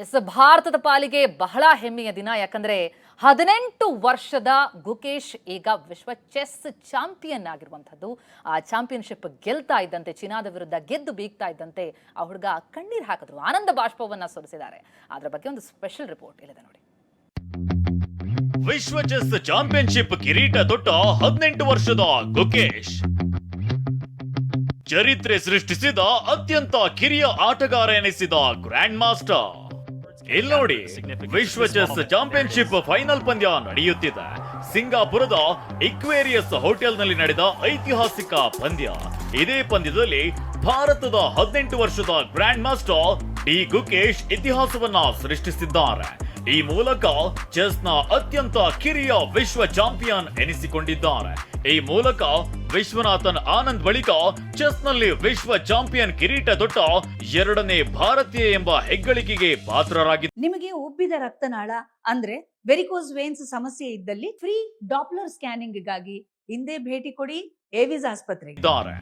S, ಭಾರತದ ಪಾಲಿಗೆ ಬಹಳ ಹೆಮ್ಮೆಯ ದಿನ. ಯಾಕಂದ್ರೆ ಹದಿನೆಂಟು ವರ್ಷದ ಗುಕೇಶ್ ಈಗ ವಿಶ್ವ ಚೆಸ್ ಚಾಂಪಿಯನ್ ಆಗಿರುವಂಥದ್ದು ಆ ಚಾಂಪಿಯನ್ಶಿಪ್ ಗೆಲ್ತಾ ಇದ್ದಂತೆ, ಚೀನಾದ ವಿರುದ್ಧ ಗೆದ್ದು ಬೀಗ್ತಾ ಇದ್ದಂತೆ ಆ ಹುಡುಗ ಕಣ್ಣೀರು ಹಾಕಿದ್ರು. ಆನಂದ ಬಾಷ್ಪವನ್ನ ಸುರಿಸಿದ್ದಾರೆ. ಅದರ ಬಗ್ಗೆ ಒಂದು ಸ್ಪೆಷಲ್ ರಿಪೋರ್ಟ್ ಇಲ್ಲಿದೆ ನೋಡಿ. ವಿಶ್ವ ಚೆಸ್ ಚಾಂಪಿಯನ್ಶಿಪ್ ಕಿರೀಟ ತೊಟ್ಟ ಹದಿನೆಂಟು ವರ್ಷದ ಗುಕೇಶ್. ಚರಿತ್ರೆ ಸೃಷ್ಟಿಸಿದ ಅತ್ಯಂತ ಕಿರಿಯ ಆಟಗಾರ ಎನಿಸಿದ ಗ್ರ್ಯಾಂಡ್ ಮಾಸ್ಟರ್. ಇಲ್ಲಿ ನೋಡಿ, ವಿಶ್ವ ಚೆಸ್ ಚಾಂಪಿಯನ್ಶಿಪ್ ಫೈನಲ್ ಪಂದ್ಯ ನಡೆಯುತ್ತಿದೆ. ಸಿಂಗಾಪುರದ ಇಕ್ವೇರಿಯಸ್ ಹೋಟೆಲ್ನಲ್ಲಿ ನಡೆದ ಐತಿಹಾಸಿಕ ಪಂದ್ಯ. ಇದೇ ಪಂದ್ಯದಲ್ಲಿ ಭಾರತದ ಹದಿನೆಂಟು ವರ್ಷದ ಗ್ರ್ಯಾಂಡ್ ಮಾಸ್ಟರ್ ಡಿ ಗುಕೇಶ್ ಇತಿಹಾಸವನ್ನ ಸೃಷ್ಟಿಸಿದ್ದಾರೆ. ಈ ಮೂಲಕ ಚೆಸ್ನ ಅತ್ಯಂತ ಕಿರಿಯ ವಿಶ್ವ ಚಾಂಪಿಯನ್ ಎನಿಸಿಕೊಂಡಿದ್ದಾರೆ. ಈ ಮೂಲಕ ವಿಶ್ವನಾಥನ್ ಆನಂದ್ ಬಳಿಕ ಚೆಸ್ನಲ್ಲಿ ವಿಶ್ವ ಚಾಂಪಿಯನ್ ಕಿರೀಟ ದೊಡ್ಡ ಎರಡನೇ ಭಾರತೀಯ ಎಂಬ ಹೆಗ್ಗಳಿಕೆಗೆ ಪಾತ್ರರಾಗಿದ್ದಾರೆ ನಿಮಗೆ ಉಬ್ಬಿದ ರಕ್ತನಾಳ ಅಂದ್ರೆ ವೆರಿಕೋಸ್ ವೇನ್ಸ್ ಸಮಸ್ಯೆ ಇದ್ದಲ್ಲಿ ಫ್ರೀ ಡಾಪ್ಲರ್ ಸ್ಕ್ಯಾನಿಂಗ್ಗಾಗಿ ಹಿಂದೆ ಭೇಟಿ ಕೊಡಿ ಏವಿಸ್ ಆಸ್ಪತ್ರೆಗೆ.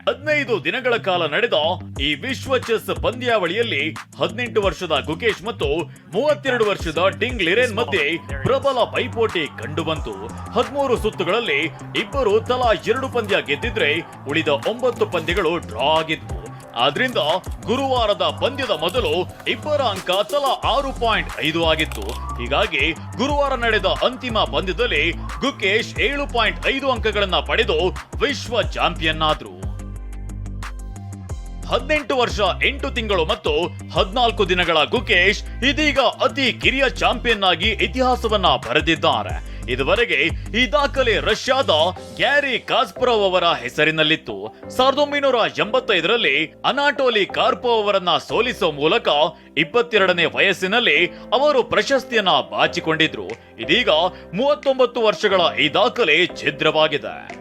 ಹದಿನೈದು ದಿನಗಳ ಕಾಲ ನಡೆದ ಈ ವಿಶ್ವ ಚೆಸ್ ಪಂದ್ಯಾವಳಿಯಲ್ಲಿ ಹದಿನೆಂಟು ವರ್ಷದ ಗುಕೇಶ್ ಮತ್ತು ಮೂವತ್ತೆರಡು ವರ್ಷದ ಡಿಂಗ್ ಲಿರೆನ್ ಮಧ್ಯೆ ಪ್ರಬಲ ಪೈಪೋಟಿ ಕಂಡುಬಂತು. ಹದಿಮೂರು ಸುತ್ತುಗಳಲ್ಲಿ ಇಬ್ಬರು ತಲಾ ಎರಡು ಪಂದ್ಯ ಗೆದ್ದಿದ್ರೆ ಉಳಿದ ಒಂಬತ್ತು ಪಂದ್ಯಗಳು ಡ್ರಾ ಆಗಿದ್ವು. ಆದ್ರಿಂದ ಗುರುವಾರದ ಪಂದ್ಯದ ಮೊದಲು ಇಬ್ಬರ ಅಂಕ ತಲಾ ಆರು ಪಾಯಿಂಟ್ ಐದು ಆಗಿತ್ತು. ಹೀಗಾಗಿ ಗುರುವಾರ ನಡೆದ ಅಂತಿಮ ಪಂದ್ಯದಲ್ಲಿ ಗುಕೇಶ್ ಏಳು ಪಾಯಿಂಟ್ ಐದು ಅಂಕಗಳನ್ನ ಪಡೆದು ವಿಶ್ವ ಚಾಂಪಿಯನ್ ಆದ್ರು. ಹದಿನೆಂಟು ವರ್ಷ, ಎಂಟು ತಿಂಗಳು ಮತ್ತು ಹದಿನಾಲ್ಕು ದಿನಗಳ ಗುಕೇಶ್ ಇದೀಗ ಅತಿ ಕಿರಿಯ ಚಾಂಪಿಯನ್ ಆಗಿ ಇತಿಹಾಸವನ್ನ ಬರೆದಿದ್ದಾರೆ. ಇದುವರೆಗೆ ಈ ದಾಖಲೆ ರಷ್ಯಾದ ಗ್ಯಾರಿ ಕಾಸ್ಪರೋವ್ ಅವರ ಹೆಸರಿನಲ್ಲಿತ್ತು. ಸಾವಿರದ ಒಂಬೈನೂರ ಎಂಬತ್ತೈದರಲ್ಲಿ ಅನಾಟೋಲಿ ಕಾರ್ಪೋ ಅವರನ್ನ ಸೋಲಿಸುವ ಮೂಲಕ ಇಪ್ಪತ್ತೆರಡನೇ ವಯಸ್ಸಿನಲ್ಲಿ ಅವರು ಪ್ರಶಸ್ತಿಯನ್ನ ಬಾಚಿಕೊಂಡಿದ್ರು. ಇದೀಗ ಮೂವತ್ತೊಂಬತ್ತು ವರ್ಷಗಳ ಈ ದಾಖಲೆ ಛಿದ್ರವಾಗಿದೆ.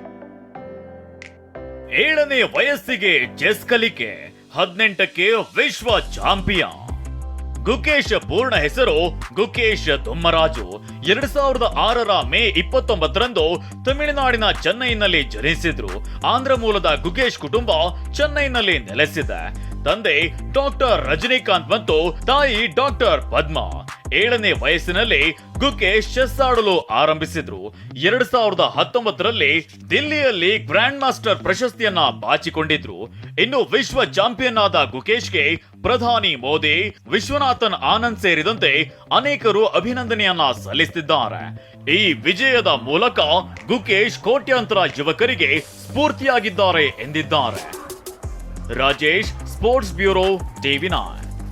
ಏಳನೇ ವಯಸ್ಸಿಗೆ ಚೆಸ್ ಕಲಿಕೆ, ಹದಿನೆಂಟಕ್ಕೆ ವಿಶ್ವ ಚಾಂಪಿಯನ್. ಗುಕೇಶ್ ಪೂರ್ಣ ಹೆಸರು ಗುಕೇಶ್ ದೊಮ್ಮರಾಜು ಎರಡ್ ಸಾವಿರದ ಆರರ ಮೇ ಇಪ್ಪತ್ತೊಂಬತ್ತರಂದು ತಮಿಳುನಾಡಿನ ಚೆನ್ನೈನಲ್ಲಿ ಜನಿಸಿದ್ರು. ಆಂಧ್ರ ಮೂಲದ ಗುಕೇಶ್ ಕುಟುಂಬ ಚೆನ್ನೈನಲ್ಲಿ ನೆಲೆಸಿದೆ. ತಂದೆ ಡಾಕ್ಟರ್ ರಜನಿಕಾಂತ್ ಮತ್ತು ತಾಯಿ ಡಾಕ್ಟರ್ ಪದ್ಮಾ. ಏಳನೇ ವಯಸ್ಸಿನಲ್ಲಿ ಗುಕೇಶ್ ಚೆಸ್ ಆಡಲು ಆರಂಭಿಸಿದ್ರು. ಎರಡ್ ಸಾವಿರದ ಹತ್ತೊಂಬತ್ತರಲ್ಲಿ ದಿಲ್ಲಿಯಲ್ಲಿ ಗ್ರ್ಯಾಂಡ್ ಮಾಸ್ಟರ್ ಪ್ರಶಸ್ತಿಯನ್ನ ಬಾಚಿಕೊಂಡಿದ್ರು. ಇನ್ನು ವಿಶ್ವ ಚಾಂಪಿಯನ್ ಆದ ಗುಕೇಶ್ಗೆ ಪ್ರಧಾನಿ ಮೋದಿ, ವಿಶ್ವನಾಥನ್ ಆನಂದ್ ಸೇರಿದಂತೆ ಅನೇಕರು ಅಭಿನಂದನೆಯನ್ನ ಸಲ್ಲಿಸಿದ್ದಾರೆ ಈ ವಿಜಯದ ಮೂಲಕ ಗುಕೇಶ್ ಕೋಟ್ಯಾಂತರ ಯುವಕರಿಗೆ ಸ್ಫೂರ್ತಿಯಾಗಿದ್ದಾರೆ ಎಂದಿದ್ದಾರೆ. Rajesh sports bureau TV nine